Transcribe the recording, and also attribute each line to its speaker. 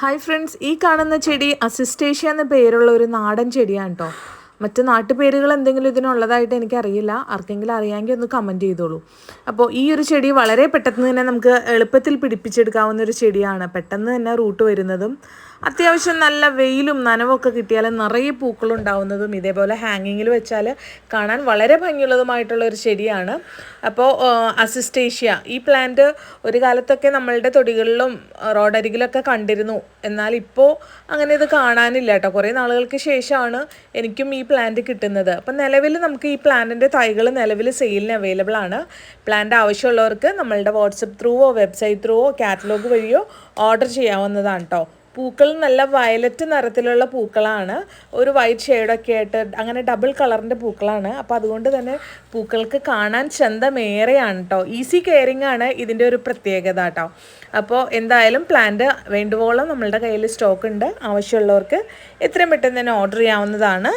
Speaker 1: Hi friends ഈ കാണുന്ന ചെടി അസിസ്റ്റേഷ്യ എന്ന പേരുള്ള ഒരു നാടൻ ചെടിയാണ് കേട്ടോ മറ്റ് നാട്ടുപേരുകൾ എന്തെങ്കിലും ഇതിനുള്ളതായിട്ട് എനിക്കറിയില്ല. ആർക്കെങ്കിലും അറിയാമെങ്കിൽ ഒന്ന് കമന്റ് ചെയ്തോളൂ. അപ്പോൾ ഈ ഒരു ചെടി വളരെ പെട്ടെന്ന് തന്നെ നമുക്ക് എളുപ്പത്തിൽ പിടിപ്പിച്ചെടുക്കാവുന്ന ഒരു ചെടിയാണ്. പെട്ടെന്ന് തന്നെ റൂട്ട് വരുന്നതും അത്യാവശ്യം നല്ല വെയിലും നനവൊക്കെ കിട്ടിയാൽ നിറയെ പൂക്കളുണ്ടാവുന്നതും ഇതേപോലെ ഹാങ്ങിങ്ങിൽ വെച്ചാൽ കാണാൻ വളരെ ഭംഗിയുള്ളതുമായിട്ടുള്ള ഒരു ചെടിയാണ്. അപ്പോൾ അസിസ്റ്റേഷ്യ ഈ പ്ലാന്റ് ഒരു കാലത്തൊക്കെ നമ്മളുടെ തൊടികളിലും റോഡരികിലൊക്കെ കണ്ടിരുന്നു. എന്നാൽ ഇപ്പോൾ അങ്ങനെ ഇത് കാണാനില്ല കേട്ടോ. കുറേ നാളുകൾക്ക് ശേഷമാണ് എനിക്കും ഈ പ്ലാന്റ് കിട്ടുന്നത്. അപ്പം നിലവിൽ നമുക്ക് ഈ പ്ലാന്റിന്റെ തൈകൾ നിലവിൽ സെയിലിന് അവൈലബിൾ ആണ്. പ്ലാന്റ് ആവശ്യമുള്ളവർക്ക് നമ്മളുടെ വാട്സപ്പ് ത്രൂവോ വെബ്സൈറ്റ് ത്രൂവോ കാറ്റലോഗ് വഴിയോ ഓർഡർ ചെയ്യാവുന്നതാണ് കേട്ടോ. പൂക്കൾ നല്ല വയലറ്റ് നിറത്തിലുള്ള പൂക്കളാണ്. ഒരു വൈറ്റ് ഷെയ്ഡൊക്കെ ആയിട്ട് അങ്ങനെ ഡബിൾ കളറിന്റെ പൂക്കളാണ്. അപ്പോൾ അതുകൊണ്ട് തന്നെ പൂക്കൾക്ക് കാണാൻ ചന്തമേറെയാണ് കേട്ടോ ഈസി കെയറിങ് ആണ് ഇതിന്റെ ഒരു പ്രത്യേകത കേട്ടോ അപ്പോൾ എന്തായാലും പ്ലാന്റ് വേണ്ടുവോളം നമ്മളുടെ കയ്യിൽ സ്റ്റോക്ക് ഉണ്ട്. ആവശ്യമുള്ളവർക്ക് എത്രയും പെട്ടെന്ന് തന്നെ ഓർഡർ ചെയ്യാവുന്നതാണ്.